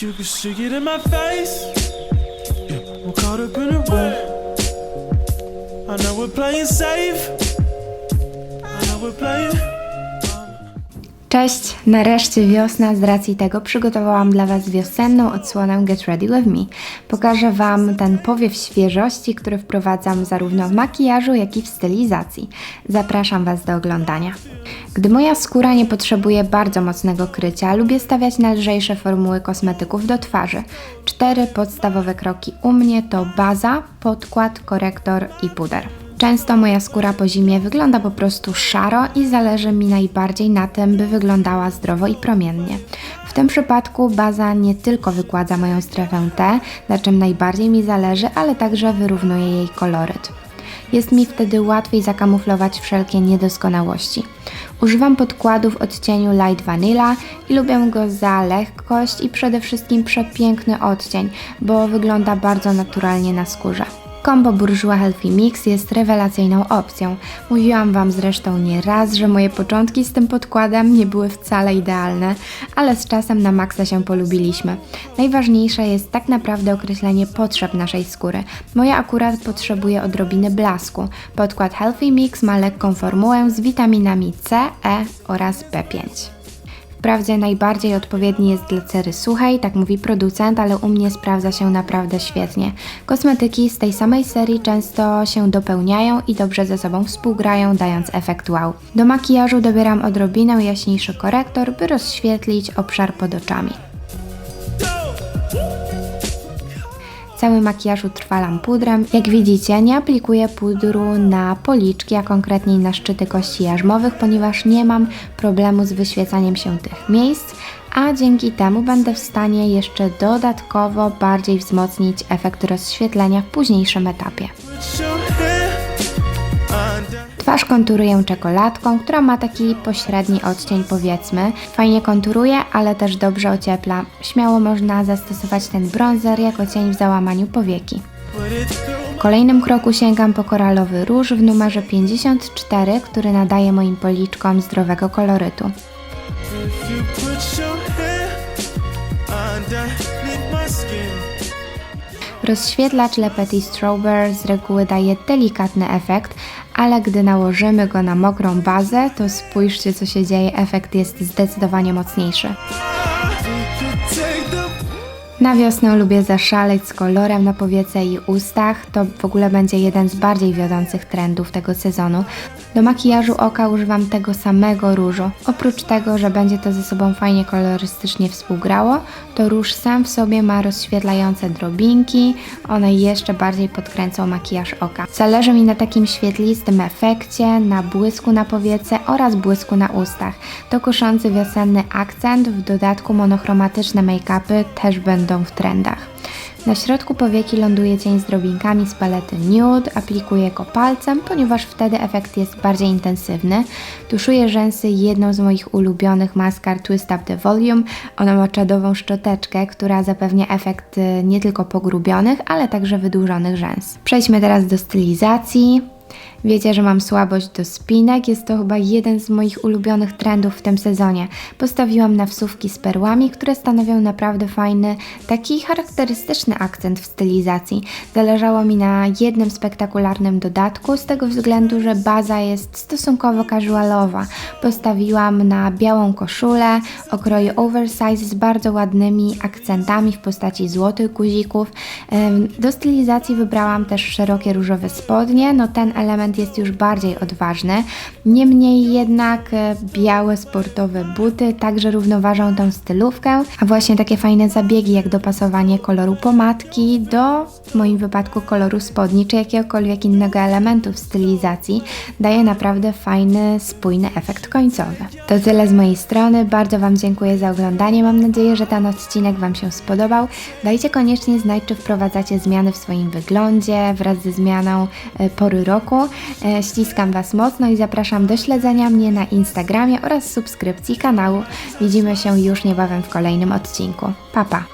You can stick it in my face. I'm caught up in a Wet. I know we're playing safe. I know we're playing. Cześć, nareszcie wiosna. Z racji tego przygotowałam dla Was wiosenną odsłonę Get Ready With Me. Pokażę Wam ten powiew świeżości, który wprowadzam zarówno w makijażu, jak i w stylizacji. Zapraszam Was do oglądania. Gdy moja skóra nie potrzebuje bardzo mocnego krycia, lubię stawiać na lżejsze formuły kosmetyków do twarzy. Cztery podstawowe kroki u mnie to baza, podkład, korektor i puder. Często moja skóra po zimie wygląda po prostu szaro i zależy mi najbardziej na tym, by wyglądała zdrowo i promiennie. W tym przypadku baza nie tylko wykładza moją strefę T, na czym najbardziej mi zależy, ale także wyrównuje jej koloryt. Jest mi wtedy łatwiej zakamuflować wszelkie niedoskonałości. Używam podkładu w odcieniu Light Vanilla i lubię go za lekkość i przede wszystkim przepiękny odcień, bo wygląda bardzo naturalnie na skórze. Combo Bourjois Healthy Mix jest rewelacyjną opcją. Mówiłam Wam zresztą nie raz, że moje początki z tym podkładem nie były wcale idealne, ale z czasem na maksa się polubiliśmy. Najważniejsze jest tak naprawdę określenie potrzeb naszej skóry. Moja akurat potrzebuje odrobiny blasku. Podkład Healthy Mix ma lekką formułę z witaminami C, E oraz B5. Wprawdzie najbardziej odpowiedni jest dla cery suchej, tak mówi producent, ale u mnie sprawdza się naprawdę świetnie. Kosmetyki z tej samej serii często się dopełniają i dobrze ze sobą współgrają, dając efekt wow. Do makijażu dobieram odrobinę jaśniejszy korektor, by rozświetlić obszar pod oczami. Cały makijaż utrwalam pudrem. Jak widzicie, nie aplikuję pudru na policzki, a konkretniej na szczyty kości jarzmowych, ponieważ nie mam problemu z wyświecaniem się tych miejsc, a dzięki temu będę w stanie jeszcze dodatkowo bardziej wzmocnić efekt rozświetlenia w późniejszym etapie. Twarz konturuję czekoladką, która ma taki pośredni odcień powiedzmy. Fajnie konturuje, ale też dobrze ociepla. Śmiało można zastosować ten bronzer jako cień w załamaniu powieki. W kolejnym kroku sięgam po koralowy róż w numerze 54, który nadaje moim policzkom zdrowego kolorytu. Rozświetlacz Le Petit Strawberry z reguły daje delikatny efekt, ale gdy nałożymy go na mokrą bazę, to spójrzcie co się dzieje, efekt jest zdecydowanie mocniejszy. Na wiosnę lubię zaszaleć z kolorem na powiece i ustach. To w ogóle będzie jeden z bardziej wiodących trendów tego sezonu. Do makijażu oka używam tego samego różu. Oprócz tego, że będzie to ze sobą fajnie kolorystycznie współgrało, to róż sam w sobie ma rozświetlające drobinki. One jeszcze bardziej podkręcą makijaż oka. Zależy mi na takim świetlistym efekcie, na błysku na powiece oraz błysku na ustach. To kuszący wiosenny akcent, w dodatku monochromatyczne make-upy też będą w trendach. Na środku powieki ląduje cień z drobinkami z palety Nude, aplikuję go palcem, ponieważ wtedy efekt jest bardziej intensywny. Tuszuję rzęsy jedną z moich ulubionych maskar Twist Up The Volume. Ona ma czadową szczoteczkę, która zapewnia efekt y, nie tylko pogrubionych, ale także wydłużonych rzęs. Przejdźmy teraz do stylizacji. Wiecie, że mam słabość do spinek, jest to chyba jeden z moich ulubionych trendów w tym sezonie. Postawiłam na wsówki z perłami, które stanowią naprawdę fajny, taki charakterystyczny akcent w stylizacji. Zależało mi na jednym spektakularnym dodatku, z tego względu, że baza jest stosunkowo casualowa. Postawiłam na białą koszulę o oversize z bardzo ładnymi akcentami w postaci złotych guzików. Do stylizacji wybrałam też szerokie różowe spodnie, no ten element jest już bardziej odważny. Niemniej jednak e, białe sportowe buty także równoważą tą stylówkę, a właśnie takie fajne zabiegi jak dopasowanie koloru pomadki do w moim wypadku koloru spodni czy jakiegokolwiek innego elementu w stylizacji daje naprawdę fajny, spójny efekt końcowy. To tyle z mojej strony, bardzo Wam dziękuję za oglądanie, mam nadzieję, że ten odcinek Wam się spodobał. Dajcie koniecznie znać, czy wprowadzacie zmiany w swoim wyglądzie wraz ze zmianą e, pory roku. E, Ściskam Was mocno i zapraszam do śledzenia mnie na Instagramie oraz subskrypcji kanału. Widzimy się już niebawem w kolejnym odcinku. Pa, pa!